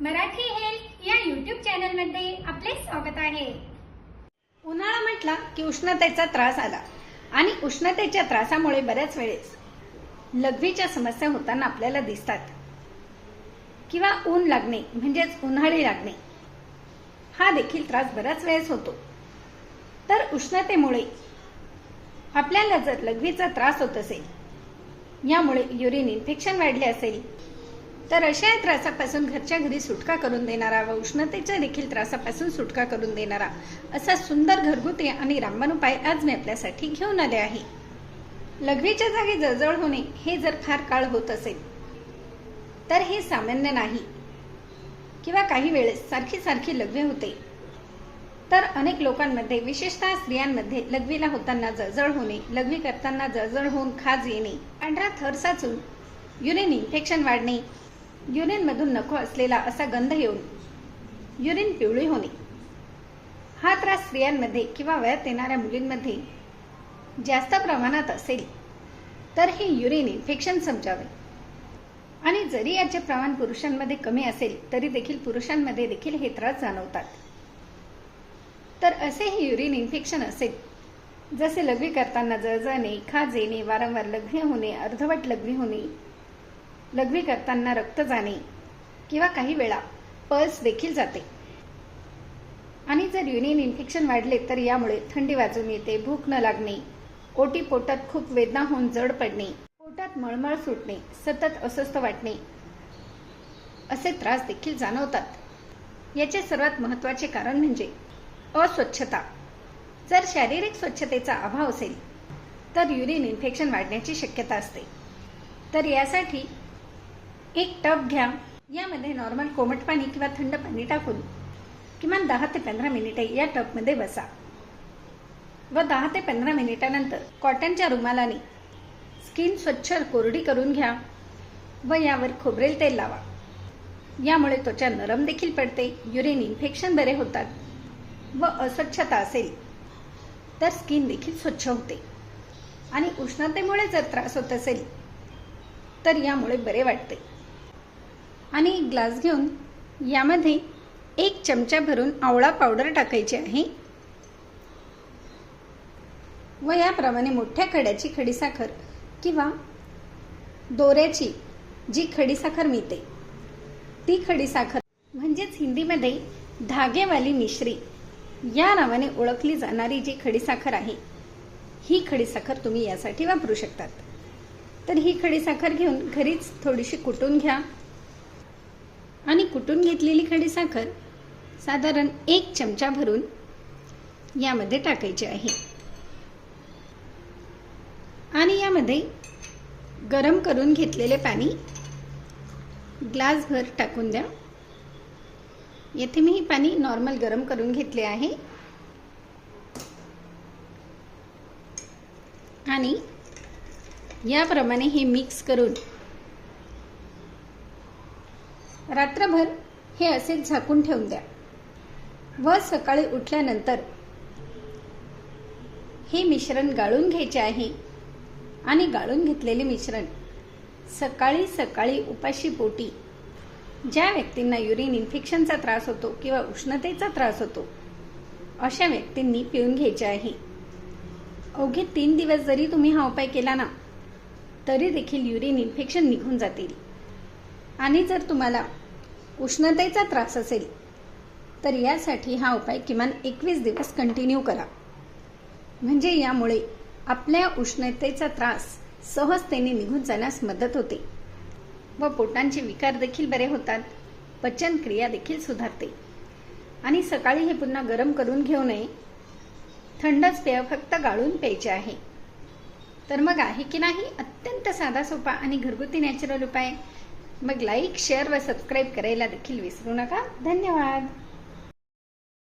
Marathi health या YouTube चॅनलमध्ये आपले स्वागत आहे. उन्हाळा म्हटला की उष्णतेचा त्रास आला. आणि उष्णतेच्या त्रासामुळे बऱ्याच वेळेस लघवीच्या समस्या होताना आपल्याला दिसतात. किंवा ऊन लागणे म्हणजेच उन्हाळी लागणे हा देखील त्रास बऱ्याच वेळेस होतो. तर उष्णतेमुळे आपल्याला जर लघवीचा त्रास होत असेल यामुळे युरिन इन्फेक्शन वाढले असेल तर अशा त्रासापासून घरच्या घरी सुटका करून देणारा व उष्णतेच्या देखील त्रासापासून सुटका करून देणारा असा सुंदर घरगुती आणि रामबाण उपाय आज मी आपल्यासाठी घेऊन आले आहे. लघवीच्या जागी जळजळ होणे हे जर फार काळ होत असेल तर हे सामान्य नाही. किंवा काही वेळेस सारखी सारखी लघवी होते. तर अनेक लोकांमध्ये विशेषतः स्त्रियांमध्ये लघवीला होताना जळजळ होणे लघवी करताना जळजळ होऊन खाज येणे पांढरा थर साचून युरिन इन्फेक्शन वाढणे युरिनमधून नको असलेला असा गंध येऊन युरिन पिवळी होणे. हा त्रास स्त्रियांमध्ये किंवा वयात येणाऱ्या मुलींमध्ये जास्त प्रमाणात असेल तर हे युरिन इन्फेक्शन समजावे. आणि जरी याचे प्रमाण पुरुषांमध्ये कमी असेल तरी देखील पुरुषांमध्ये देखील हे त्रास जाणवतात. तर असे हे युरिन इन्फेक्शन असेल जसे लघवी करताना जळजळणे खाज येणे वारंवार लघवी होणे अर्धवट लघवी होणे लघवी करताना रक्त जाणे किंवा काही वेळा पल्स देखील जाते. आणि जर युनियन इन्फेक्शन वाढले तर यामुळे थंडी वाजून येते भूक न लागणे ओटी पोटात खूप वेदना होऊन जड पडणे पोटात मळमळ सुटणे सतत अस्वस्थ वाटणे असे त्रास देखील जाणवतात. याचे सर्वात महत्त्वाचे कारण म्हणजे अस्वच्छता. जर शारीरिक स्वच्छतेचा अभाव असेल तर युरिन इन्फेक्शन वाढण्याची शक्यता असते. तर यासाठी एक टब घ्या. यामध्ये नॉर्मल कोमट पाणी किंवा थंड पाणी टाकून किमान दहा ते पंधरा मिनिटे या टबमध्ये बसा. व दहा ते पंधरा मिनिटानंतर कॉटनच्या रुमालाने स्किन स्वच्छ कोरडी करून घ्या व यावर खोबरेल तेल लावा. यामुळे त्वचा नरम देखील पडते युरिन इन्फेक्शन बरे होतात व अस्वच्छता असेल तर स्किन देखील स्वच्छ होते. आणि उष्णतेमुळे जर त्रास होत असेल तर यामुळे बरे वाटते. आणि एक ग्लास घेऊन यामध्ये एक चमचा भरून आवळा पावडर टाकायची आहे. व याप्रमाणे मोठ्या खड्याची खडीसाखर किंवा दोऱ्याची जी खडीसाखर मिळते ती खडीसाखर म्हणजेच हिंदीमध्ये धागेवाली मिश्री या नावाने ओळखली जाणारी जी खडीसाखर आहे ही खडीसाखर तुम्ही यासाठी वापरू शकतात. तर ही खडीसाखर घेऊन घरीच थोडीशी कुटून घ्या. आणि कुटून घेतलेली खडीसाखर साधारण एक चमचा भरून यामध्ये टाकायची आहे. आणि यामध्ये गरम करून घेतलेले पाणी ग्लासभर टाकून द्या. येथे मी हे पाणी नॉर्मल गरम करून घेतले आहे. आणि याप्रमाणे हे मिक्स करून रात्रभर हे असेच झाकून ठेवून द्या. व सकाळी उठल्यानंतर हे मिश्रण गाळून घ्यायचे आहे आणि गाळून घेतलेले मिश्रण सकाळी सकाळी उपाशी पोटी. ज्या व्यक्तींना युरिन इन्फेक्शनचा त्रास होतो किंवा उष्णतेचा त्रास होतो अशा व्यक्तींनी पिऊन घ्यायचे आहे. अवघे तीन दिवस जरी तुम्ही हा उपाय केला ना तरी देखील युरिन इन्फेक्शन निघून जातील. आणि जर तुम्हाला उष्णतेचा त्रास असेल तर यासाठी हा उपाय किमान एकवीस दिवस कंटिन्यू करा. म्हणजे यामुळे आपल्या उष्णतेचा त्रास सहजतेने निघून जाण्यास मदत होते व पोटांचे विकार देखील बरे होतात पचनक्रिया देखील सुधारते. आणि सकाळी हे पुन्हा गरम करून घेऊ नये. थंडच पेय फक्त गाळून प्यायचे आहे. तर मग आहे की नाही? अत्यंत साधा सोपा आणि घरगुती नॅचरल उपाय. मग लाईक शेअर व सबस्क्राईब करायला देखील विसरू नका. धन्यवाद.